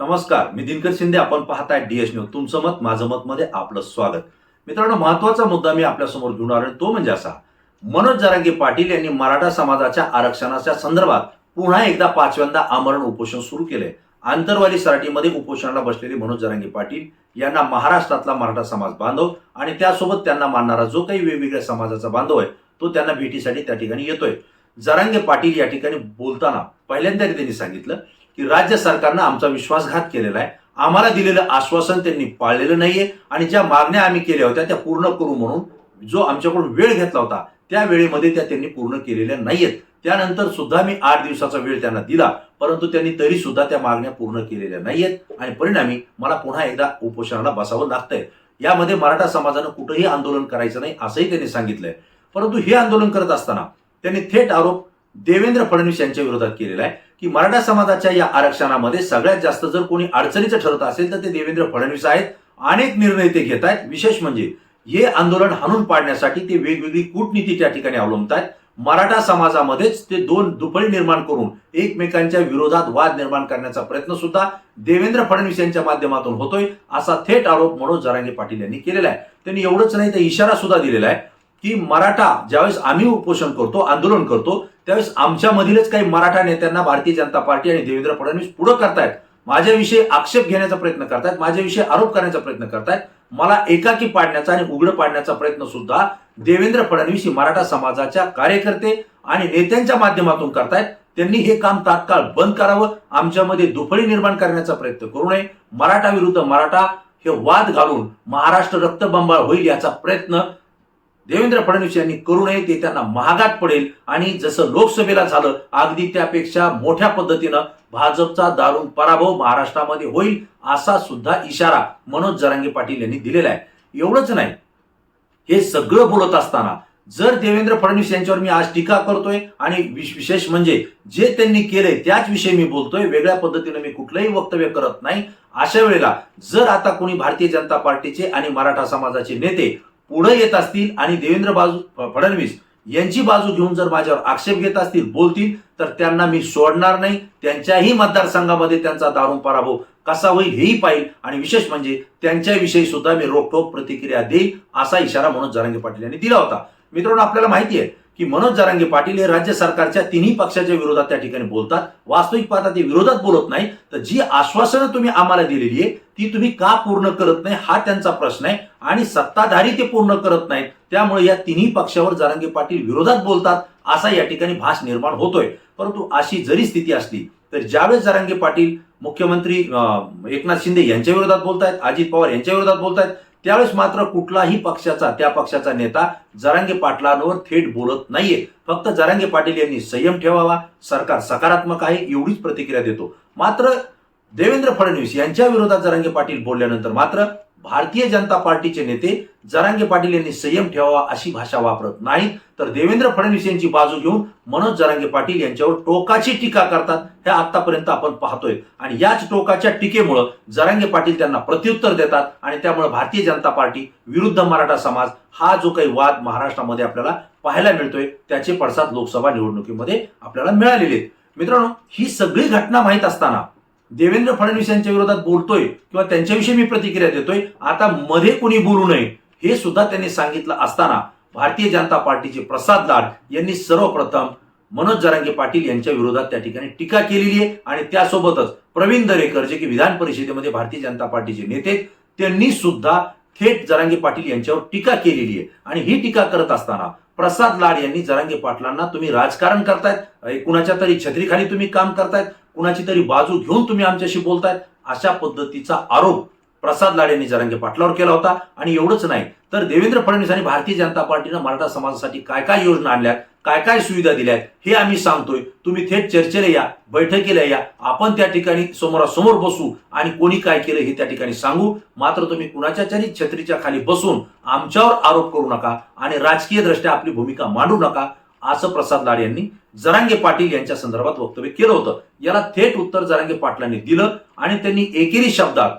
नमस्कार मी दिनकर शिंदे आपण पाहताय डीएस न्यूज तुमचं मत माझं मत मध्ये आपलं स्वागत. मित्रांनो महत्त्वाचा मुद्दा मी आपल्यासमोर घेऊन आलो तो म्हणजे असा. मनोज जरांगे पाटील यांनी मराठा समाजाच्या आरक्षणाच्या संदर्भात पुन्हा एकदा पाचव्यांदा आमरण उपोषण सुरू केलंय. आंतरवाली सराटीमध्ये उपोषणाला बसलेले मनोज जरांगे पाटील यांना महाराष्ट्रातला मराठा समाज बांधव आणि त्यासोबत त्यांना मानणारा जो काही वेगवेगळ्या समाजाचा बांधव आहे तो त्यांना भेटीसाठी त्या ठिकाणी येतोय. जरांगे पाटील या ठिकाणी बोलताना पहिल्यांदा त्यांनी सांगितलं की राज्य सरकारनं आमचा विश्वासघात केलेला आहे. आम्हाला दिलेलं आश्वासन त्यांनी पाळलेलं नाहीये आणि ज्या मागण्या आम्ही केल्या होत्या त्या पूर्ण करू म्हणून जो आमच्याकडून वेळ घेतला होता त्या वेळेमध्ये त्या त्यांनी पूर्ण केलेल्या नाहीयेत. त्यानंतर सुद्धा मी आठ दिवसाचा वेळ त्यांना दिला परंतु त्यांनी तरी सुद्धा त्या मागण्या पूर्ण केलेल्या नाहीयेत आणि परिणामी मला पुन्हा एकदा उपोषणाला बसावं लागतंय. यामध्ये मराठा समाजानं कुठंही आंदोलन करायचं नाही असंही त्यांनी सांगितलंय. परंतु हे आंदोलन करत असताना त्यांनी थेट आरोप देवेंद्र फडणवीस यांच्या विरोधात केलेला आहे की मराठा समाजाच्या या आरक्षणामध्ये सगळ्यात जास्त जर कोणी अडचणीचं ठरत असेल तर ते देवेंद्र फडणवीस आहेत. अनेक निर्णय ते घेत आहेत. विशेष म्हणजे हे आंदोलन हाणून पाडण्यासाठी ते वेगवेगळी कूटनीती त्या ठिकाणी अवलंबतायत मराठा समाजामध्येच ते दोन दुफळी निर्माण करून एकमेकांच्या विरोधात वाद निर्माण करण्याचा प्रयत्न सुद्धा देवेंद्र फडणवीस यांच्या माध्यमातून होतोय असा थेट आरोप मनोज जरांगे पाटील यांनी केलेला आहे. त्यांनी एवढंच नाही तर इशारा सुद्धा दिलेला आहे. की मराठा ज्यावेळेस आम्ही उपोषण करतो आंदोलन करतो त्यावेळेस आमच्यामधीलच काही मराठा नेत्यांना भारतीय जनता पार्टी आणि देवेंद्र फडणवीस पुढे करतायत. माझ्याविषयी आक्षेप घेण्याचा प्रयत्न करतायत माझ्याविषयी आरोप करण्याचा प्रयत्न करतायत. मला एकाकी पाडण्याचा आणि उघड पाडण्याचा प्रयत्न सुद्धा देवेंद्र फडणवीस ही मराठा समाजाच्या कार्यकर्ते आणि नेत्यांच्या माध्यमातून करतायत. त्यांनी हे काम तात्काळ बंद करावं आमच्यामध्ये दुफळी निर्माण करण्याचा प्रयत्न करू नये. मराठा विरुद्ध मराठा हे वाद घालून महाराष्ट्र रक्तबंबाळ होईल याचा प्रयत्न देवेंद्र फडणवीस यांनी करू नये ते त्यांना महागात पडेल आणि जसं लोकसभेला झालं अगदी त्यापेक्षा मोठ्या पद्धतीनं भाजपचा दारुण पराभव महाराष्ट्रामध्ये होईल असा सुद्धा इशारा मनोज जरांगे पाटील यांनी दिलेला आहे. एवढंच नाही हे सगळं बोलत असताना जर देवेंद्र फडणवीस यांच्यावर मी आज टीका करतोय आणि विशेष म्हणजे जे त्यांनी केलंय त्याच विषयी मी बोलतोय वेगळ्या पद्धतीने मी कुठलंही वक्तव्य करत नाही. अशा वेळेला जर आता कोणी भारतीय जनता पार्टीचे आणि मराठा समाजाचे नेते पुढे येत असतील आणि देवेंद्र बाजू फडणवीस यांची बाजू घेऊन जर माझ्यावर आक्षेप घेत असतील बोलतील तर त्यांना मी सोडणार नाही. त्यांच्याही मतदारसंघामध्ये त्यांचा दारुण पराभव कसा होईल हेही पाहिल. आणि विशेष म्हणजे त्यांच्याविषयी सुद्धा मी रोखोक प्रतिक्रिया देईल असा इशारा म्हणून जरांगे पाटील यांनी दिला होता. मित्रांनो आपल्याला माहिती आहे की मनोज जारांगे पाटील हे राज्य सरकारच्या तिन्ही पक्षाच्या विरोधात त्या ठिकाणी बोलतात. वास्तविक पाहता ते विरोधात बोलत नाही तर जी आश्वासनं तुम्ही आम्हाला दिलेली आहे ती तुम्ही का पूर्ण करत नाही हा त्यांचा प्रश्न आहे. आणि सत्ताधारी ते पूर्ण करत नाहीत. त्यामुळे या तिन्ही पक्षावर जारांगे पाटील विरोधात बोलतात असा या ठिकाणी भास निर्माण होतोय. परंतु अशी जरी स्थिती असली तर ज्यावेळेस जारांगे पाटील मुख्यमंत्री एकनाथ शिंदे यांच्या विरोधात बोलतायत अजित पवार यांच्या विरोधात बोलतायत त्यावेळेस मात्र कुठलाही पक्षाचा त्या पक्षाचा नेता जरांगे पाटलांवर थेट बोलत नाहीये. फक्त जरांगे पाटील यांनी संयम ठेवावा. सरकार सकारात्मक आहे एवढीच प्रतिक्रिया देतो. मात्र देवेंद्र फडणवीस यांच्या विरोधात जरांगे पाटील बोलल्यानंतर मात्र भारतीय जनता पार्टीचे नेते जरांगे पाटील यांनी संयम ठेवावा अशी भाषा वापरत नाही तर देवेंद्र फडणवीस यांची बाजू घेऊन मनोज जरांगे पाटील यांच्यावर टोकाची टीका करतात हे आतापर्यंत आपण पाहतोय. आणि याच टोकाच्या टीकेमुळं जरांगे पाटील त्यांना प्रत्युत्तर देतात आणि त्यामुळे भारतीय जनता पार्टी विरुद्ध मराठा समाज हा जो काही वाद महाराष्ट्रामध्ये आपल्याला पाहायला मिळतोय त्याचे पडसाद लोकसभा निवडणुकीमध्ये आपल्याला मिळालेले आहेत. मित्रांनो ही सगळी घटना माहीत असताना देवेंद्र फडणवीस यांच्या विरोधात बोलतोय किंवा त्यांच्याविषयी मी प्रतिक्रिया देतोय आता मध्ये कोणी बोलू नये हे सुद्धा त्यांनी सांगितलं असताना भारतीय जनता पार्टीचे प्रसाद लाड यांनी सर्वप्रथम मनोज जरांगे पाटील यांच्या विरोधात त्या ठिकाणी टीका केलेली आहे आणि त्यासोबतच प्रवीण दरेकर जे की विधान परिषदेमध्ये भारतीय जनता पार्टीचे नेते त्यांनी सुद्धा थेट जरांगे पाटील यांच्यावर टीका केलेली आहे. आणि ही टीका करत असताना प्रसाद लाड यांनी जरांगे पाटलांना तुम्ही राजकारण करतायत कुणाच्या तरी छत्रीखाली तुम्ही काम करतायत कुणाची तरी बाजू घेऊन तुम्ही आमच्याशी बोलतायत अशा पद्धतीचा आरोप प्रसाद लाड यांनी जरांगे पाटलावर केला होता. आणि एवढंच नाही तर देवेंद्र फडणवीस आणि भारतीय जनता पार्टीनं मराठा समाजासाठी काय काय योजना आणल्यात काय काय सुविधा दिल्या हे आम्ही सांगतोय. तुम्ही थेट चर्चेला या बैठकीला या आपण त्या ठिकाणी समोरासमोर बसू आणि कोणी काय केलं हे त्या ठिकाणी सांगू. मात्र तुम्ही कुणाच्या तरी छत्रीच्या खाली बसून आमच्यावर आरोप करू नका आणि राजकीय दृष्ट्या आपली भूमिका मांडू नका. असं प्रसाद लाड यांनी जरांगे पाटील यांच्या संदर्भात वक्तव्य केलं होतं. याला थेट उत्तर जरांगे पाटलांनी दिलं आणि त्यांनी एकेरी शब्दात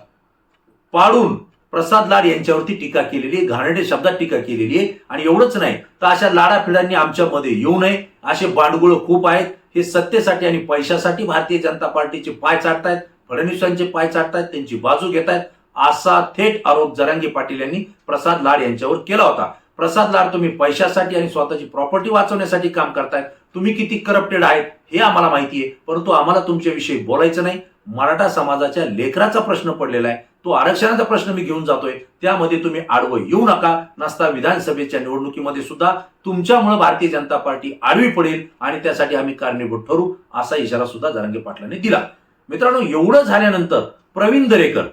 पाडून प्रसाद लाड यांच्यावरती टीका केलेली आहे. घाणेडे शब्दात टीका केलेली आहे. आणि एवढंच नाही तर अशा लाडाफिडांनी आमच्यामध्ये येऊ नये. असे बांडगुळ खूप आहेत. हे सत्तेसाठी आणि पैशासाठी भारतीय जनता पार्टीचे पाय चाटतायत. फडणवीसांचे पाय चाटतायत. त्यांची बाजू घेतायत. असा थेट आरोप जरांगे पाटील यांनी प्रसाद लाड यांच्यावर केला होता. प्रसाद लाड तुम्ही पैशासाठी आणि स्वतःची प्रॉपर्टी वाचवण्यासाठी काम करतायत तुम्ही किती करप्टेड आहेत हे आम्हाला माहिती आहे. परंतु आम्हाला तुमच्याविषयी बोलायचं नाही. मराठा समाजाच्या लेकराचा प्रश्न पडलेला आहे. तो आरक्षणाचा प्रश्न मी घेऊन जातोय. त्यामध्ये तुम्ही आडवं येऊ नका. नसता विधानसभेच्या निवडणुकीमध्ये सुद्धा तुमच्यामुळे भारतीय जनता पार्टी आडवी पडेल आणि त्यासाठी आम्ही कारणीभूत ठरू असा इशारा सुद्धा जरांगे पाटलांनी दिला. मित्रांनो एवढं झाल्यानंतर प्रवीण दरेकर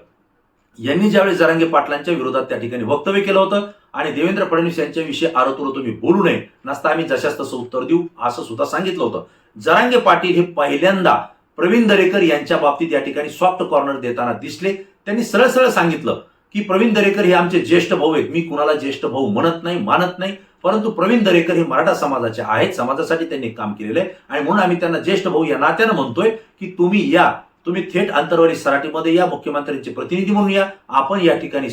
यांनी ज्यावेळी जरांगे पाटलांच्या विरोधात त्या ठिकाणी वक्तव्य केलं होतं आणि देवेंद्र फडणवीस यांच्याविषयी आरोतुरो तुम्ही बोलू नये. नसता आम्ही जशास तसं उत्तर देऊ असं सुद्धा सांगितलं होतं. जरांगे पाटील हे पहिल्यांदा प्रवीण दरेकर यांच्या बाबतीत या ठिकाणी सॉफ्ट कॉर्नर देताना दिसले. त्यांनी सरळ सरळ सांगितलं की प्रवीण दरेकर हे आमचे ज्येष्ठ भाऊ आहेत. मी कुणाला ज्येष्ठ भाऊ म्हणत नाही मानत नाही. परंतु प्रवीण दरेकर हे मराठा समाजाचे आहेत. समाजासाठी त्यांनी काम केलेलं आहे. आणि म्हणून आम्ही त्यांना ज्येष्ठ भाऊ या नात्यानं म्हणतोय की तुम्ही या. तुम्ही थेट अंतरवाली सराटीमध्ये या मुख्यमंत्र्यांचे प्रतिनिधी म्हणून या. आपण या ठिकाणी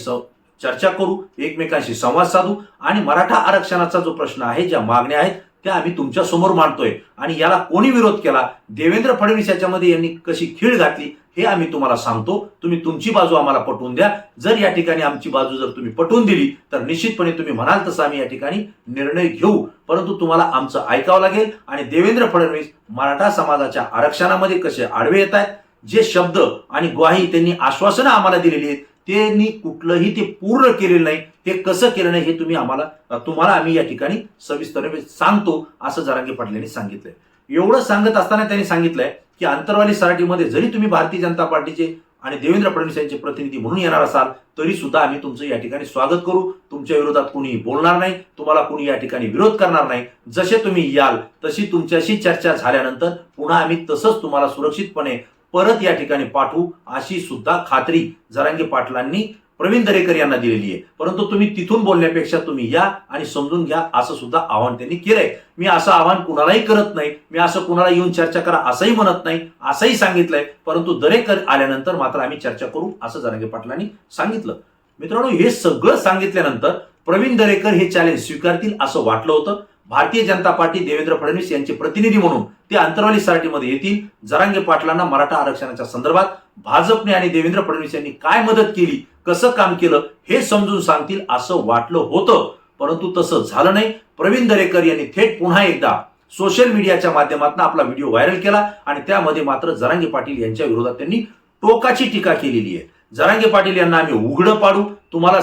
चर्चा करू एकमेकांशी संवाद साधू आणि मराठा आरक्षणाचा जो प्रश्न आहे ज्या मागण्या आहेत त्या आम्ही तुमच्यासमोर मांडतोय. आणि याला कोणी विरोध केला? देवेंद्र फडणवीस याच्यामध्ये यांनी कशी खीळ घातली हे आम्ही तुम्हाला सांगतो. तुम्ही तुमची बाजू आम्हाला पटवून द्या. जर या ठिकाणी आमची बाजू जर तुम्ही पटवून दिली तर निश्चितपणे तुम्ही म्हणाल तसं आम्ही या ठिकाणी निर्णय घेऊ. परंतु तुम्हाला आमचं ऐकावं लागेल आणि देवेंद्र फडणवीस मराठा समाजाच्या आरक्षणामध्ये कसे आडवे येत आहेत जे शब्द आणि ग्वाही त्यांनी आश्वासनं आम्हाला दिलेली आहेत त्यांनी कुठलंही ते पूर्ण केलेलं नाही हे कसं केलं नाही हे तुम्ही आम्हाला तुम्हाला आम्ही या ठिकाणी सविस्तर सांगतो असं जरांगे पाटील यांनी सांगितलंय. एवढं सांगत असताना त्यांनी सांगितलंय की आंतरवाली सराटीमध्ये जरी तुम्ही भारतीय जनता पार्टीचे आणि देवेंद्र फडणवीस यांचे प्रतिनिधी म्हणून येणार असाल तरी सुद्धा आम्ही तुमचं या ठिकाणी स्वागत करू. तुमच्या विरोधात कुणी बोलणार नाही तुम्हाला कुणी या ठिकाणी विरोध करणार नाही. जसे तुम्ही याल तशी तुमच्याशी चर्चा झाल्यानंतर पुन्हा आम्ही तसंच तुम्हाला सुरक्षितपणे परत या ठिकाणी पाठवू अशी सुद्धा खात्री जरांगे पाटलांनी प्रवीण दरेकर यांना दिलेली आहे. परंतु तुम्ही तिथून बोलण्यापेक्षा तुम्ही या आणि समजून घ्या असं सुद्धा आव्हान त्यांनी केलंय. मी असं आव्हान कुणालाही करत नाही. मी असं कुणाला येऊन चर्चा करा असंही म्हणत नाही असंही सांगितलंय. परंतु दरेकर आल्यानंतर मात्र आम्ही चर्चा करू असं जरांगे पाटलांनी सांगितलं. मित्रांनो हे सगळं सांगितल्यानंतर प्रवीण दरेकर हे चॅलेंज स्वीकारतील असं वाटलं होतं. भारतीय जनता पार्टी देवेंद्र फडणवीस यांचे प्रतिनिधी म्हणून ते अंतरवाली सराटीमध्ये येतील. जरांगे पाटलांना मराठा आरक्षणाच्या संदर्भात भाजपने आणि देवेंद्र फडणवीस यांनी काय मदत केली कसं काम केलं हे समजून सांगतील असं वाटलं होतं. परंतु तसं झालं नाही. प्रवीण दरेकर यांनी थेट पुन्हा एकदा सोशल मीडियाच्या माध्यमातून आपला व्हिडिओ व्हायरल केला आणि त्यामध्ये मात्र जरांगे पाटील यांच्या विरोधात त्यांनी टोकाची टीका केलेली आहे. जरांगे पाटील यांना आम्ही उघडं पाडू. तुम्हाला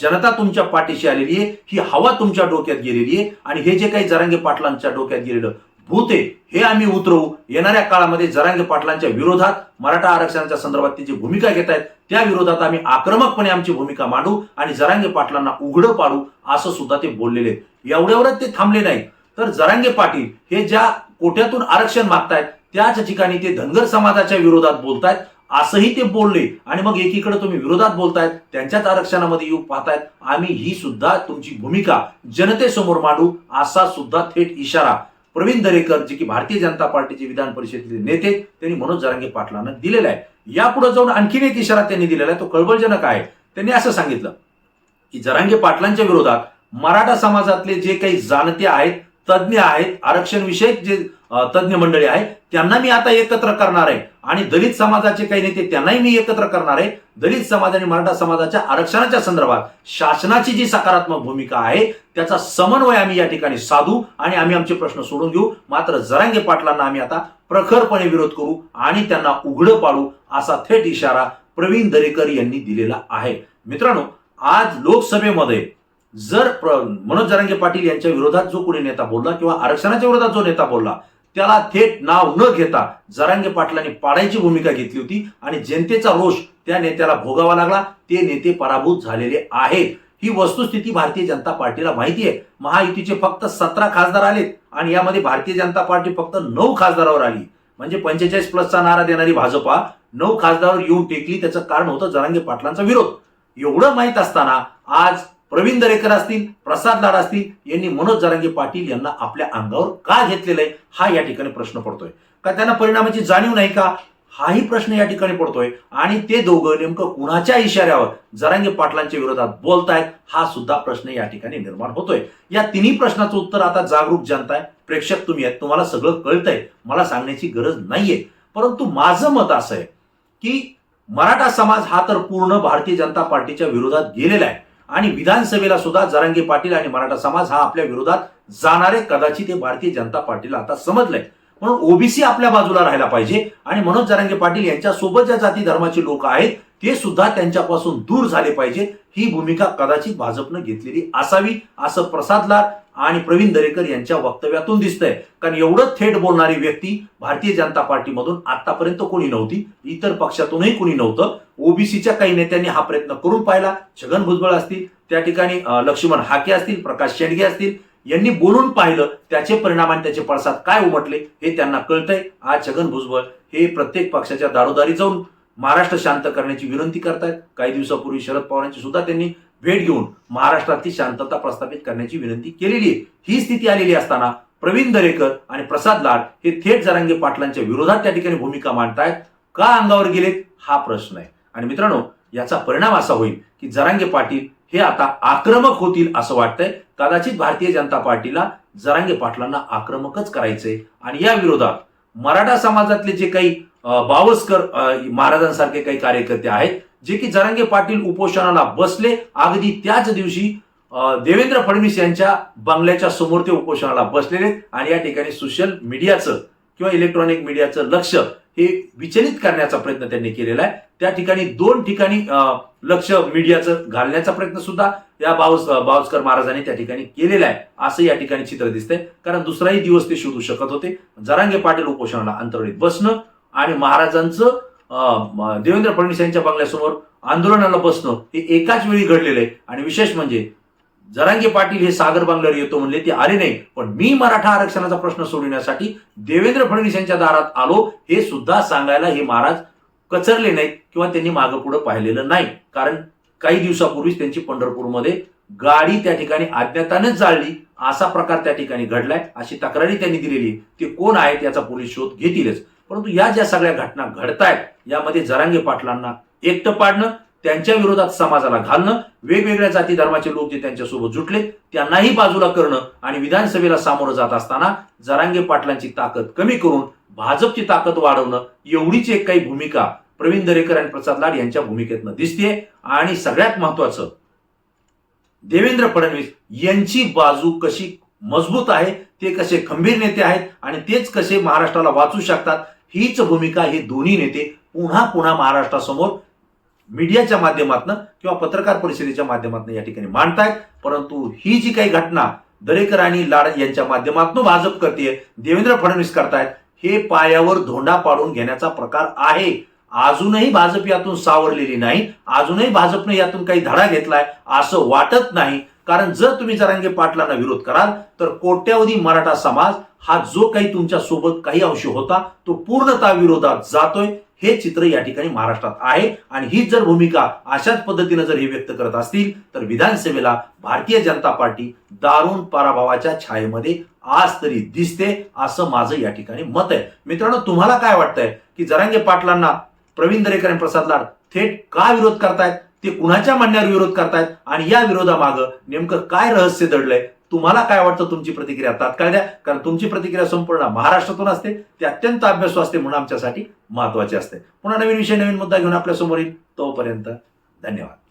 जनता तुमच्या पाठीशी आलेली आहे. ही हवा तुमच्या डोक्यात गेलेली आहे. आणि हे जे काही जरांगे पाटलांच्या डोक्यात गेलेलं भूत आहे हे आम्ही उतरवू. येणाऱ्या काळामध्ये जरांगे पाटलांच्या विरोधात मराठा आरक्षणाच्या संदर्भात ते जी भूमिका घेत आहेत त्या विरोधात आम्ही आक्रमकपणे आमची भूमिका मांडू आणि जरांगे पाटलांना उघडं पाडू असं सुद्धा ते बोललेले एवढ्यावरच ते थांबले नाही तर जरांगे पाटील हे ज्या कोट्यातून आरक्षण मागतायत त्याच ठिकाणी ते धनगर समाजाच्या विरोधात बोलतायत. असंही ते बोलले. आणि मग एकीकडे तुम्ही विरोधात बोलतायत त्यांच्याच आरक्षणामध्ये येऊ पाहतायत. आम्ही ही सुद्धा तुमची भूमिका जनतेसमोर मांडू असा सुद्धा थेट इशारा प्रवीण दरेकर जे की भारतीय जनता पार्टीचे विधान परिषदेचे नेते त्यांनी मनोज जरांगे पाटलांना दिलेला आहे. यापुढे जाऊन आणखीन एक इशारा त्यांनी दिलेला आहे तो कळबळजनक आहे. त्यांनी असं सांगितलं की जरांगे पाटलांच्या विरोधात मराठा समाजातले जे काही जाणते आहेत तज्ज्ञ आहेत आरक्षण विषयक जे तज्ज्ञ मंडळी आहे त्यांना मी आता एकत्र करणार आहे. आणि दलित समाजाचे काही नेते त्यांनाही मी एकत्र करणार आहे. दलित समाज आणि मराठा समाजाच्या आरक्षणाच्या संदर्भात शासनाची जी सकारात्मक भूमिका आहे त्याचा समन्वय आम्ही या ठिकाणी साधू आणि आम्ही आमचे प्रश्न सोडून घेऊ मात्र जरांगे पाटलांना आम्ही आता प्रखरपणे विरोध करू आणि त्यांना उघडं पाडू असा थेट इशारा प्रवीण दरेकर यांनी दिलेला आहे. मित्रांनो आज लोकसभेमध्ये जर प्र- मनोज जरांगे पाटील यांच्या विरोधात जो कोणी नेता बोलला किंवा आरक्षणाच्या विरोधात जो नेता बोलला त्याला थेट नाव न घेता जरांगे पाटलांनी पाडायची भूमिका घेतली होती आणि जनतेचा रोष त्या नेत्याला भोगावा लागला. ते नेते पराभूत झालेले आहेत. ही वस्तुस्थिती भारतीय जनता पार्टीला माहिती आहे. महायुतीचे फक्त सतरा खासदार आलेत आणि यामध्ये भारतीय जनता पार्टी फक्त नऊ खासदारावर आली. म्हणजे पंचेचाळीस प्लसचा नारा देणारी भाजपा नऊ खासदारावर येऊन टेकली. त्याचं कारण होतं जरांगे पाटलांचा विरोध. एवढं माहीत असताना आज प्रवीण दरेकर असतील प्रसाद लाड असतील यांनी मनोज जरांगे पाटील यांना आपल्या अंगावर का घेतलेलं आहे हा या ठिकाणी प्रश्न पडतोय. का त्यांना परिणामाची जाणीव नाही का? हाही प्रश्न या ठिकाणी पडतोय. आणि ते दोघं नेमकं कुणाच्या इशाऱ्यावर जरांगे पाटलांच्या विरोधात बोलतायत हा सुद्धा प्रश्न या ठिकाणी निर्माण होतोय. या तिन्ही प्रश्नाचं उत्तर आता जागरूक जनता आहे प्रेक्षक तुम्ही आहेत तुम्हाला सगळं कळतंय. मला सांगण्याची गरज नाहीये. परंतु माझं मत असं आहे की मराठा समाज हा तर पूर्ण भारतीय जनता पार्टीच्या विरोधात गेलेला आहे. आणि विधानसभेला सुद्धा जरांगे पाटील आणि मराठा समाज हा आपल्या विरोधात जाणारे कदाचित हे भारतीय जनता पार्टीला आता समजलंय. म्हणून ओबीसी आपल्या बाजूला राहायला पाहिजे. आणि मनोज जरांगे पाटील यांच्या सोबत ज्या जाती धर्माचे लोक आहेत ते सुद्धा त्यांच्यापासून दूर झाले पाहिजे. ही भूमिका कदाचित भाजपनं घेतलेली असावी असं प्रसाद लाड आणि प्रवीण दरेकर यांच्या वक्तव्यातून दिसतंय. कारण एवढं थेट बोलणारी व्यक्ती भारतीय जनता पार्टीमधून आतापर्यंत कोणी नव्हती. इतर पक्षातूनही कोणी नव्हतं. ओबीसीच्या काही नेत्यांनी हा प्रयत्न करून पाहिला. छगन भुजबळ असतील त्या ठिकाणी लक्ष्मण हाके असतील प्रकाश शेंडगे असतील यांनी बोलून पाहिलं. त्याचे परिणाम आणि त्याचे पडसाद काय उमटले हे त्यांना कळतंय. आज छगन भुजबळ हे प्रत्येक पक्षाच्या दारोदारी जाऊन महाराष्ट्र शांत करण्याची विनंती करतायत. काही दिवसापूर्वी शरद पवारांची सुद्धा त्यांनी भेट घेऊन महाराष्ट्रातली शांतता प्रस्थापित करण्याची विनंती केलेली आहे. ही स्थिती आलेली असताना प्रवीण दरेकर आणि प्रसाद लाड हे थेट जरांगे पाटलांच्या विरोधात त्या ठिकाणी भूमिका मांडतायत. का अंगावर गेलेत? हा प्रश्न आहे. आणि मित्रांनो याचा परिणाम असा होईल की जरांगे पाटील हे आता आक्रमक होतील असं वाटतंय. कदाचित भारतीय जनता पार्टीला जरांगे पाटलांना आक्रमकच करायचंय. आणि या विरोधात मराठा समाजातले जे काही बावस्कर महाराजांसारखे काही कार्यकर्ते आहेत जे की जरांगे पाटील उपोषणाला बसले. अगदी त्याच दिवशी देवेंद्र फडणवीस यांच्या बंगल्याच्या समोर ते उपोषणाला बसलेले आणि या ठिकाणी सोशल मीडियाचं किंवा इलेक्ट्रॉनिक मीडियाचं लक्ष हे विचलित करण्याचा प्रयत्न त्यांनी केलेला आहे. त्या ठिकाणी दोन ठिकाणी अं, लक्ष मीडियाचं घालण्याचा प्रयत्न सुद्धा या बावस बावस्कर महाराजांनी त्या ठिकाणी केलेला आहे. असं या ठिकाणी चित्र दिसतंय. कारण दुसराही दिवस ते शोधू शकत होते. जरांगे पाटील उपोषणाला अंतर्गत बसणं आणि महाराजांचं अं, देवेंद्र फडणवीस यांच्या बंगल्यासमोर आंदोलनाला बसणं हे एकाच वेळी घडलेलं आहे. आणि विशेष म्हणजे जरांगे पाटील हे सागर बंगल्यावर येतो म्हणले ते आले नाही. पण मी मराठा आरक्षणाचा प्रश्न सोडविण्यासाठी देवेंद्र फडणवीस यांच्या दारात आलो हे सुद्धा सांगायला हे महाराज कचरले नाहीत किंवा त्यांनी मागं पुढं पाहिलेलं नाही. कारण काही दिवसापूर्वीच त्यांची पंढरपूरमध्ये गाडी त्या ठिकाणी अज्ञातानेच जाळली असा प्रकार त्या ठिकाणी घडलाय अशी तक्रारी त्यांनी दिलेली ते कोण आहेत याचा पोलीस शोध घेतीलच. परंतु या ज्या सगळ्या घटना घडतायत यामध्ये जरांगे पाटलांना एकटं पाडणं त्यांच्या विरोधात समाजाला घालणं वेगवेगळ्या जाती धर्माचे लोक जे त्यांच्यासोबत जुटले त्यांनाही बाजूला करणं आणि विधानसभेला सामोरं जात असताना जरांगे पाटलांची ताकद कमी करून भाजपची ताकद वाढवणं एवढीच एक काही भूमिका प्रवीण दरेकर आणि प्रसाद लाड यांच्या भूमिकेतनं दिसते आणि सगळ्यात महत्वाचं देवेंद्र फडणवीस यांची बाजू कशी मजबूत आहे ते कसे खंबीर नेते आहेत आणि तेच कसे महाराष्ट्राला वाचू शकतात हीच भूमिका हे दोन्ही नेते पुन्हा पुन्हा महाराष्ट्रासमोर मीडियाच्या माध्यमातून किंवा पत्रकार परिषदेच्या माध्यमातून या ठिकाणी मांडतायत. परंतु ही जी काही घटना दरेकर आणि लाड यांच्या माध्यमातून भाजप करते देवेंद्र फडणवीस करतायत हे पायावर धोंडा पाडून घेण्याचा प्रकार आहे. अजूनही भाजप यातून सावरलेली नाही. अजूनही भाजपने यातून काही धडा घेतलाय असं वाटत नाही. कारण जर तुम्ही जरांगे पाटलांना विरोध कराल तर कोट्यावधी मराठा समाज हा जो काही तुमच्यासोबत काही अंश होता तो पूर्णतः विरोधात जातोय. हे चित्र या ठिकाणी महाराष्ट्रात आहे. आणि ही जर भूमिका अशाच पद्धतीनं जर हे व्यक्त करत असतील तर विधानसभेला भारतीय जनता पार्टी दारुण पराभवाच्या छायेमध्ये आज तरी दिसते असं माझं या ठिकाणी मत आहे. मित्रांनो तुम्हाला काय वाटतंय की जरांगे पाटलांना प्रवीण दरेकर आणि प्रसाद लाड थेट का विरोध करतायत? ते कुणाच्या म्हणण्यावर विरोध करतायत? आणि या विरोधामागं नेमकं काय रहस्य दडलंय? तुम्हाला काय वाटतं तुमची प्रतिक्रिया? तात्काळ द्या कारण तुमची प्रतिक्रिया संपूर्ण महाराष्ट्रातून असते. ते अत्यंत अभ्यासू असते म्हणून आमच्यासाठी महत्त्वाचे असते. पुन्हा नवीन विषय नवीन मुद्दा घेऊन आपल्यासमोर येईल तोपर्यंत धन्यवाद.